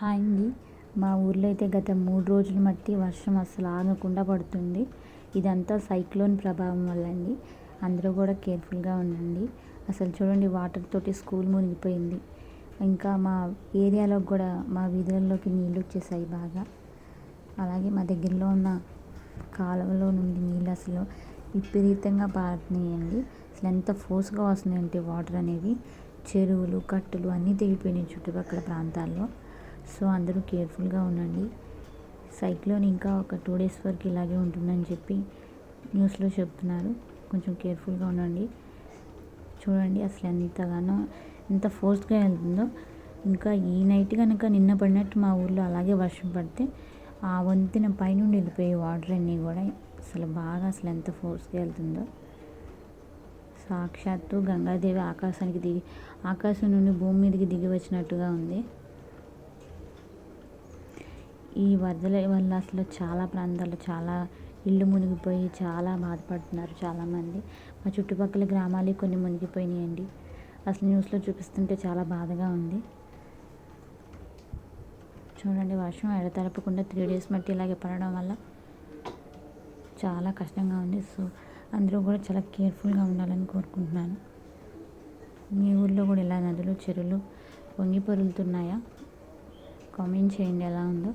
Hi అండి మా ఊర్లో అయితే గత మూడు రోజులు మట్టి వర్షం అసలు ఆగకుండా పడుతుంది. ఇదంతా సైక్లోన్ ప్రభావం వల్ల అండి అందరూ కూడా కేర్ఫుల్గా ఉండండి. అసలు చూడండి వాటర్ తోటి స్కూల్ మునిగిపోయింది. ఇంకా మా ఏరియాలో కూడా మా వీధులలోకి నీళ్ళు వచ్చేసాయి బాగా. అలాగే మా దగ్గరలో ఉన్న కాలువలో నుండి నీళ్ళు అసలు విపరీతంగా పారుతున్నాయండి. అసలు ఎంత ఫోర్స్గా వస్తున్నాయంటే వాటర్ అనేవి. చెరువులు కట్టలు అన్నీ తెగిపోయినాయి చుట్టుపక్కల ప్రాంతాల్లో. సో అందరూ కేర్ఫుల్గా ఉండండి. సైక్లోన్ ఇంకా ఒక టూ డేస్ వరకు ఇలాగే ఉంటుందని చెప్పి న్యూస్లో చెప్తున్నారు. కొంచెం కేర్ఫుల్గా ఉండండి. చూడండి అసలు ఎంతగానో ఎంత ఫోర్స్గా వెళ్తుందో. ఇంకా ఈ నైట్ కనుక నిన్న పడినట్టు మా ఊర్లో అలాగే వర్షం పడితే ఆ వంతెన పైనుండి వెళ్ళిపోయే వాటర్ అన్నీ కూడా అసలు బాగా అసలు ఎంత ఫోర్స్గా వెళ్తుందో. సాక్షాత్తు గంగాదేవి ఆకాశానికి దిగి ఆకాశం నుండి భూమి మీదకి దిగి వచ్చినట్టుగా ఉంది. ఈ వరదల వల్ల అసలు చాలా ప్రాంతాల్లో చాలా ఇల్లు మునిగిపోయి చాలా బాధపడుతున్నారు చాలామంది. మా చుట్టుపక్కల గ్రామాలు కొన్ని మునిగిపోయినాయండి. అసలు న్యూస్లో చూపిస్తుంటే చాలా బాధగా ఉంది. చూడండి వర్షం ఎడతెరపకుండా త్రీ డేస్ మట్టి ఇలాగే పడడం వల్ల చాలా కష్టంగా ఉంది. సో అందరూ కూడా చాలా కేర్ఫుల్గా ఉండాలని కోరుకుంటున్నాను. మీ ఊర్లో కూడా ఇలా నదులు చెరువులు పొంగి పొరులుతున్నాయా? కామెంట్ చేయండి ఎలా ఉందో.